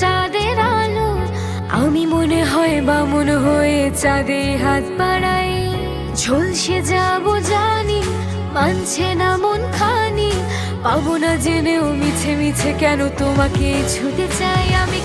চাঁদের আলো, আমি মনে হয় বামন হয়ে চাঁদে হাত বাড়াই। ঝলসে যাব জানি, মানছে না মন খানি, পাবো না জেনেও মিছে মিছে কেন তোমাকে ছুটে চাই আমি।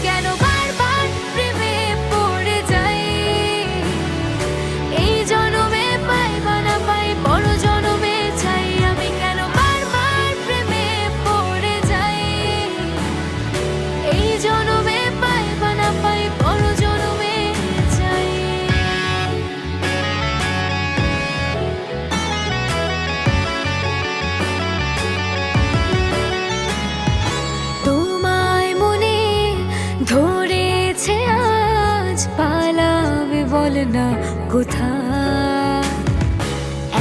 বল না কোথায়?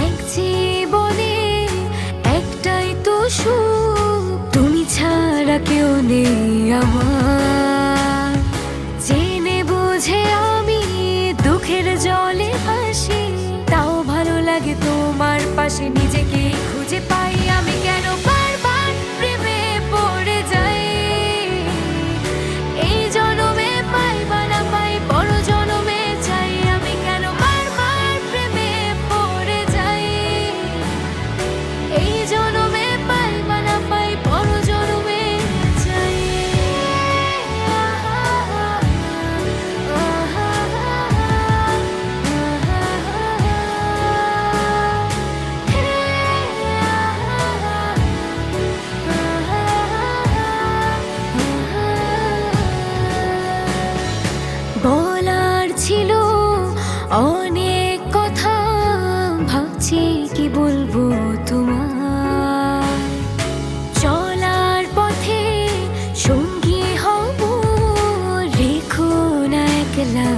এক জীবনে একটাই তো সুখ। তুমি ছাড়া কেউ নেই আমার। জেনে বুঝে আমি দুঃখের জলে ভাসি। তাও ভালো লাগে তোমার পাশে নিজেকে খুঁজে পাই। অনেক কথা ভাবছি, কি বলব তোমার চলার পথে সঙ্গী হব, রেখো না।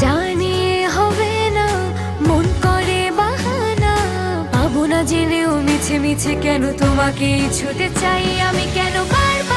জানি হবে না, মন করে বাহানা, পাবো না জেনেও মিছে মিছে কেন তোমাকে ছুটে চাই আমি কেন বারবার